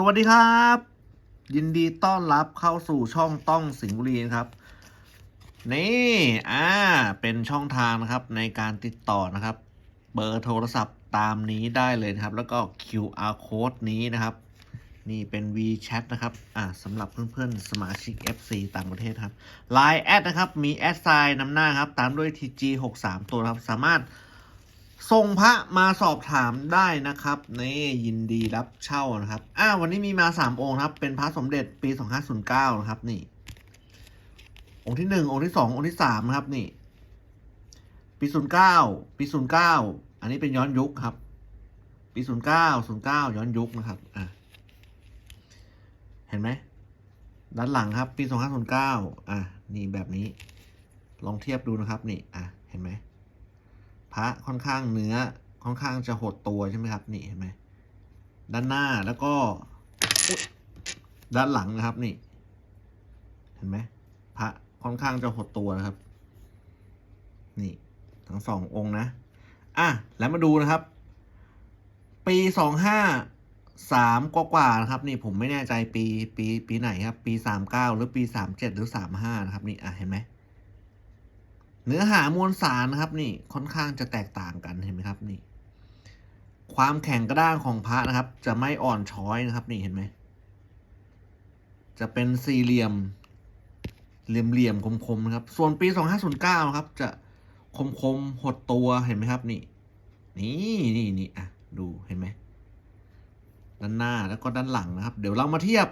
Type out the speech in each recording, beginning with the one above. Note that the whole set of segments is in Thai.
สวัสดีครับ ยินดีต้อนรับเข้าสู่ช่องต้องสิงห์บุรีนะครับ นี่อ่าเป็นช่องทางนะครับในการติดต่อนะครับ เบอร์โทรศัพท์ตามนี้ได้เลยนะครับ แล้วก็ QR code นี้นะครับ นี่เป็น WeChat นะครับอ่าสำหรับเพื่อนๆ สมาชิก FC ต่างประเทศครับ Line แอดนะครับ มีแอดไซน์นำหน้าครับ ตามด้วย TG 6 3ตัวครับ สามารถ ส่งพระมาสอบถามได้นะครับนี่ยินดีรับเช่านะครับอ่าวันนี้มีมาสามองค์ครับ เป็นพระสมเด็จปี2509นย์เก้านะครับนี่ องค์ที่หนึ่งองค์ที่สององค์ที่สามนะครับนี่ ปี09ปี09อันนี้เป็นย้อนยุคครับ ปี09 09ย้อนยุคนะครับอะเห็นไหมด้านหลังครับ ปี2509อะนี่แบบนี้ ลองเทียบดูนะครับ นี่อะเห็นไหม ระค่อนข้างเนื้อค่อนข้างจะหดตัวใช่ไหมครับ นี่เห็นไหมด้านหน้าแล้วก็ด้านหลังนะครับนี่ เห็นไหมพระค่อนข้างจะหดตัวนะครับ นี่ทั้งสององค์นะ อะแล้วมาดูนะครับ ปีสองห้าสามกว่าๆนะครับ นี่ผมไม่แน่ใจปีปีปีไหนครับ ปีสามเก้าหรือปีสามเจ็ดหรือสามห้านะครับ นี่อะเห็นไหม เนื้อหามวลสารนะครับนี่ค่อนข้างจะแตกต่างกันเห็นไหมครับนี่ ความแข็งกระด้างของพระนะครับ จะไม่อ่อนช้อยนะครับ นี่เห็นไหมจะเป็นสี่เหลี่ยม เหลี่ยมเหลี่ยมคมคมๆนะครับ ส่วนปีสองห้าศูนย์เก้าครับ จะคมคมๆหดตัวเห็นไหมครับ นี่ นี่นี่นี่อะดูเห็นไหมด้านหน้าแล้วก็ด้านหลังนะครับ เดี๋ยวเรามาเทียบ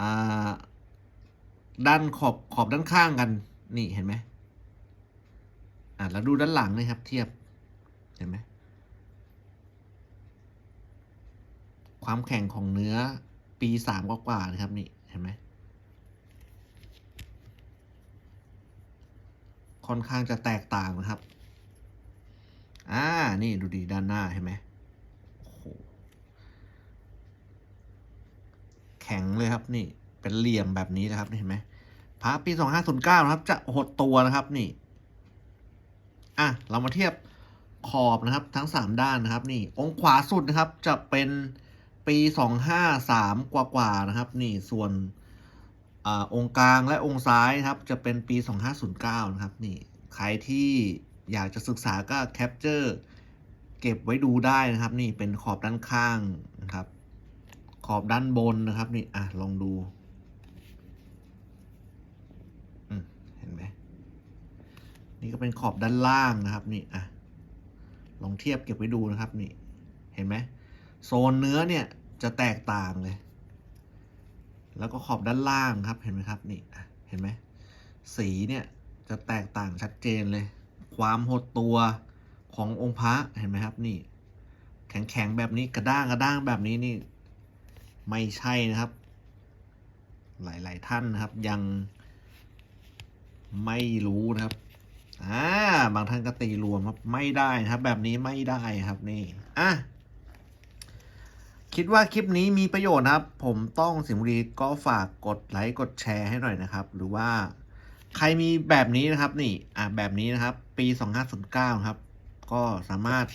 อ่าด้านขอบขอบด้านข้างกัน นี่เห็นไหม อะแล้วดูด้านหลังนะครับ เทียบ เห็นไหมความแข็งของเนื้อปีสามกว่าๆนะครับนี่เห็นไหมค่อนข้างจะแตกต่างนะครับ อ่า นี่ดูดีด้านหน้าเห็นไหมโอ้โห แข็งเลยครับนี่ เป็นเหลี่ยมแบบนี้นะครับนี่เห็นไหมพระปีสองห้าศูนย์เก้านะครับ จะหดตัวนะครับนี่ อะเรามาเทียบขอบนะครับทั้งสามด้านนะครับ นี่องค์ขวาสุดนะครับจะเป็นปีสองห้าสามกว่านะครับ นี่ส่วนอองค์กลางและองค์ซ้ายครับ จะเป็นปีสองห้าศูนย์เก้านะครับ นี่ใครที่อยากจะศึกษาก็แคปเจอร์เก็บไว้ดูได้นะครับ นี่เป็นขอบด้านข้างนะครับ ขอบด้านบนนะครับ นี่อะลองดู อืมเห็นไหม นี่ก็เป็นขอบด้านล่างนะครับนี่อะลองเทียบเก็บไว้ดูนะครับนี่เห็นไหมโซนเนื้อเนี่ยจะแตกต่างเลย แล้วก็ขอบด้านล่างครับเห็นไหมครับนี่เห็นไหมสีเนี่ยจะแตกต่างชัดเจนเลย ความหดตัวขององค์พระเห็นไหมครับนี่ แข็งๆแบบนี้กระด้างกระด้างแบบนี้นี่ ไม่ใช่นะครับ หลาย ๆ ท่านนะครับยังไม่รู้นะครับ อ่าบางท่านก็ตีรวมครับไม่ได้นะครับ แบบนี้ไม่ได้ครับนี่อะคิดว่าคลิปนี้มีประโยชน์นะครับ ผมต้องสิงห์บุรีก็ฝากกดไลค์กดแชร์ให้หน่อยนะครับ หรือว่าใครมีแบบนี้นะครับนี่อะแบบนี้นะครับ ปี 2509ครับ ก็สามารถ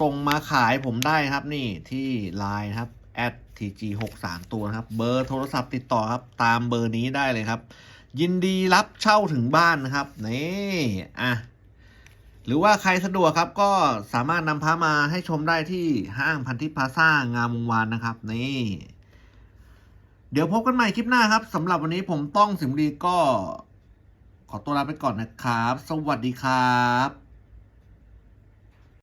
ส่งมาขายผมได้ครับนี่ที่ Line นะครับ @tg63 ตัวนะครับ เบอร์โทรศัพท์ติดต่อครับ ตามเบอร์นี้ได้เลยครับ ยินดีรับเช่าถึงบ้านนะครับนี่อะหรือว่าใครสะดวกครับก็สามารถนำพามาให้ชมได้ที่ห้างพันธิพาซ่างามวงวานนะครับนี่เดี๋ยวพบกันใหม่คลิปหน้าครับสำหรับวันนี้ผมต้องสิงดีก็ ขอตัวลาไปก่อนนะครับ สวัสดีครับ